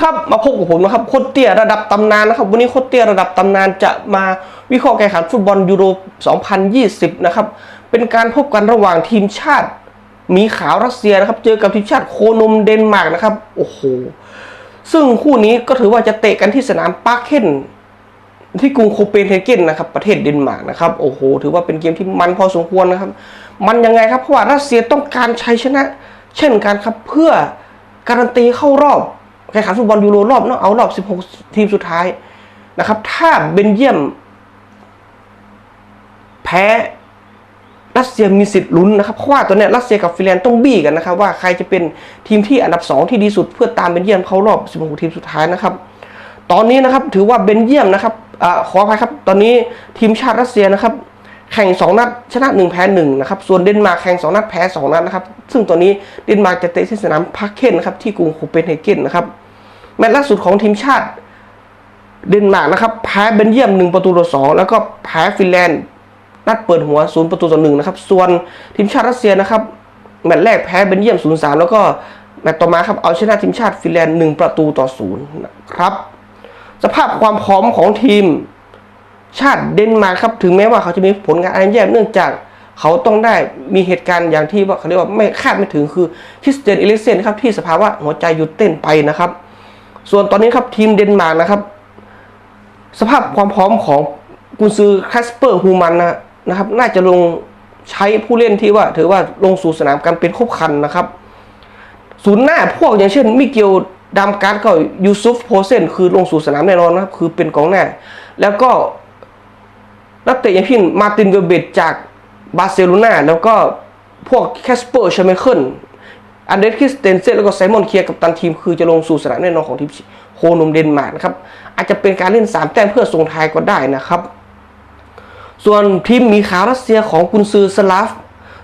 ครับมาพบกับผมนะครับโคตรเตี้ยระดับตำนานนะครับวันนี้โคตรเตี้ยระดับตำนานจะมาวิเคราะห์การแข่งขันฟุตบอลยูโร 2020 นะครับเป็นการพบกันระหว่างทีมชาติมีขาวรัสเซียนะครับ เจอกับทีมชาติโคนมเดนมาร์กนะครับโอ้โหซึ่งคู่นี้ก็ถือว่าจะเตะกันที่สนามปาร์คเคนที่กรุงโคเปนเฮเกนนะครับประเทศเดนมาร์กนะครับโอ้โหถือว่าเป็นเกมที่มันพอสมควรนะครับ มันยังไงครับเพราะว่ารัสเซียต้องการชัยชนะ เช่นกันครับเพื่อการันตีเข้ารอบ แข่งขันฟุตบอลยูโรรอบนอกเอารอบ 16 ทีมสุดท้ายนะครับ ถ้าเบนเยียม แพ้รัสเซียมีสิทธิ์ลุ้นนะครับเพราะว่าตัวเนี้ยรัสเซียกับฟินแลนด์ต้องบี้กันนะครับ ว่าใครจะเป็นทีมที่อันดับ 2 ที่ดีสุดเพื่อตามเบนเยียมเข้ารอบ 16 ทีมสุดท้ายนะครับ ตอนนี้นะครับถือว่าเบนเยียมนะครับอขออภัยครับ ตอนนี้ทีมชาติรัสเซียนะครับแข่ง 2 นัดชนะ 1 แพ้1นะครับ ส่วนเดนมาร์กแข่ง 2 นัดแพ้ 2 นัดนะครับ ซึ่งตอนนี้เดนมาร์กจะเตะที่สนามพาร์เคนนะครับที่กรุงโคเปนเฮเกนนะครับ มตช์ล่าสุดของทีมชาติเดนมาร์กนะครับแพ้เบนเยียม 1 ประตูต่อ2แล้วก็แพ้ฟินแลนด์นัดเปิดหัว 0 ประตูต่อ1นะครับ ส่วนทีมชาติรัสเซียนะครับแมตช์แรกแพ้เบนเยียม 0-3 แล้วก็แมตช์ต่อมาครับเอาชนะทีมชาติฟินแลนด์1ประตูต่อ0นะครับสภาพความพร้อมของทีมชาติเดนมาร์กครับถึงแม้ว่าเขาจะมีผลงานอันแย่เนื่องจากเขาต้องได้มีเหตุการณ์อย่างที่ว่าเขาเรียกว่าไม่คาดไม่ถึงคือคริสเตียนเอลิกเซนครับที่สภาวะหัวใจหยุดเต้นไปนะครับ ส่วนตอนนี้ครับทีมเดนมาร์กนะครับ สภาพความพร้อมของกุนซือคาสเปอร์ฮูมันนะนะครับ น่าจะลงใช้ผู้เล่นที่ว่า ถือว่าลงสู่สนามกันเป็นครบคันนะครับศูนย์หน้าพวกอย่างเช่นมิเกลดามการ์ดก็ยูซุฟโพเซนคือลงสู่สนามแน่นอนนะครับ คือเป็นกองหน้า แล้วก็นักเตะอย่างเช่นมาตินเวเบตจากบาร์เซโลนาแล้วก็พวกแคสเปอร์ชเมเคิล อันเดรสคริสเตนเซนแล้วก็ไซมอนเคียกับตันทีม คือจะลงสู่สนามแน่นอนของทีมโคนมเดนมาร์กนะครับอาจจะเป็นการเล่น 3 แต้มเพื่อส่งท้ายก็ได้นะครับ ส่วนทีมมีขาวรัสเซียของกุนซือสลาฟ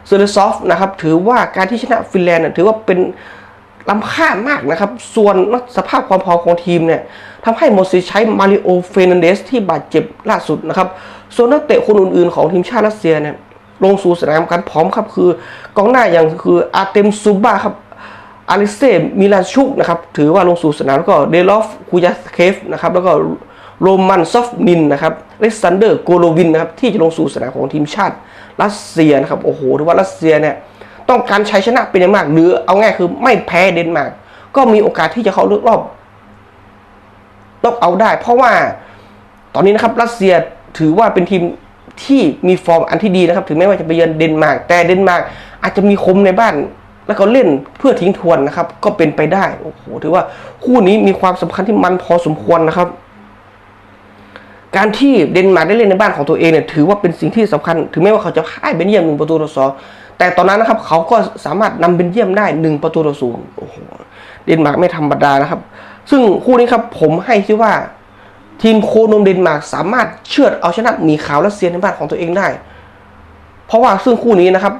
เซเลซอฟนะครับถือว่าการที่ชนะฟินแลนด์ถือว่าเป็นล้ำค่ามากนะครับ ส่วนสภาพความพร้อมของทีมเนี่ยทำให้โมเสสใช้มาริโอเฟรนันเดสที่บาดเจ็บล่าสุดนะครับ ส่วนนักเตะคนอื่นๆของทีมชาติรัสเซียเนี่ย ลงสู่สนามกันพร้อมครับคือกองหน้าอย่างคืออาเตมซูบ้าครับอาริเซมิลานชุกนะครับถือว่าลงสู่สนามแล้วก็เดลอฟคูยัสเคฟนะครับแล้วก็โรมันซอฟนินนะครับเลสซันเดอร์โกโลวินนะครับที่จะลงสู่สนามของทีมชาติรัสเซียนะครับโอ้โหถือว่ารัสเซียเนี่ยต้องการใชัยชนะเป็นอย่างมาก หรือเอาง่ายคือไม่แพ้เดนมาร์กก็มีโอกาสที่จะเข้าลือกรอบต้องเอาได้ เพราะว่าตอนนี้นะครับรัสเซียถือว่าเป็นทีม ที่มีฟอร์มอันที่ดีนะครับ ถึงแม้ว่าจะไปเยือนเดนมาร์กแต่เดนมาร์กอาจจะมีคมในบ้าน แล้วก็เล่นเพื่อทิ้งทวนนะครับ ก็เป็นไปได้โอ้โหถือว่าคู่นี้มีความสำคัญที่มันพอสมควรนะครับ การที่เดนมาร์กได้เล่นในบ้านของตัวเองเนี่ยถือว่าเป็นสิ่งที่สำคัญ ถึงแม้ว่าเขาจะพ่ายเบนเยียมหนึ่งประตูต่อสองแต่ตอนนั้นนะครับ เขาก็สามารถนำเบนเยียมได้หนึ่งประตูต่อศูนย์โอ้โหเดนมาร์กไม่ธรรมดานะครับ ซึ่งคู่นี้ครับผมให้ที่ว่า ทีมโคนมเดนมาร์กสามารถเชือดเอาชนะหมีขาวรัสเซียในบ้านของตัวเองได้ เพราะว่าซึ่งคู่นี้นะครับ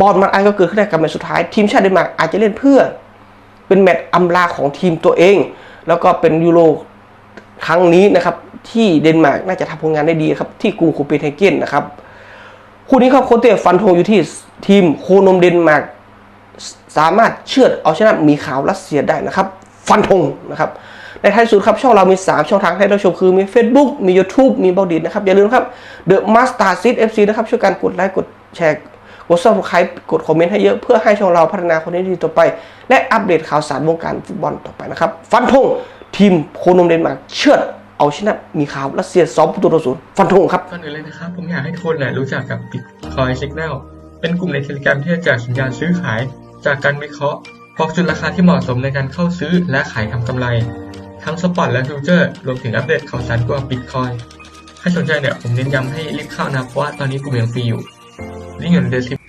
บอลมันไอก็เกิดขึ้นได้กับแมตช์สุดท้าย ทีมชาติเดนมาร์กอาจจะเล่นเพื่อ เป็นแมตช์อำลาของทีมตัวเอง แล้วก็เป็นยูโรครั้งนี้นะครับ ที่เดนมาร์กน่าจะทำผลงานได้ดีครับ ที่กรุงโคเปนเฮเกนนะครับคู่นี้ครับโคเต้ฟันธงอยู่ที่ทีมโคนมเดนมาร์กสามารถเชือดเอาชนะหมีขาวรัสเซียได้นะครับ ฟันธงนะครับ ในท้ายสุดครับช่องเรามี 3 ช่องทางให้เราชมคือมี Facebook มี YouTube มีบอดีนนะครับ อย่าลืมครับ The Master Seed FC นะครับ ช่วยกันกดไลค์กดแชร์กด subscribe กดคอมเมนต์ให้เยอะเพื่อให้ช่องเราพัฒนาคนเทนต์ที่ต่อไป และอัปเดตข่าวสารวงการฟุตบอลต่อไปนะครับ ฟันธงทีมโคนมเดนมาร์กเชือดเอาชนะมีขาวรัสเซีย2ประตูต่อศูนย์ฟันธงครับก่อนอื่นเลยนะครับผมอยากให้ทุกคนเนี่ยรู้จักกับ Bitcoin Signal เป็นกลุ่มในเทเลกรมที่จะแจกสัญญาณซื้อขาย จากการวิเคราะห์บอกจุดราคาที่เหมาะสมในการเข้าซื้อและขายทำกำไร ทั้งสปอตและฟิวเจอร์รวมถึงอัปเดตข่าวสารเกี่ยวกับบิตคอยถ้าสนใจเนี่ยผมเน้นย้ำให้รีบเข้านะเพราะว่าตอนนี้กลุ่มยังฟรีอยู่ลิงก์อยู่ใน description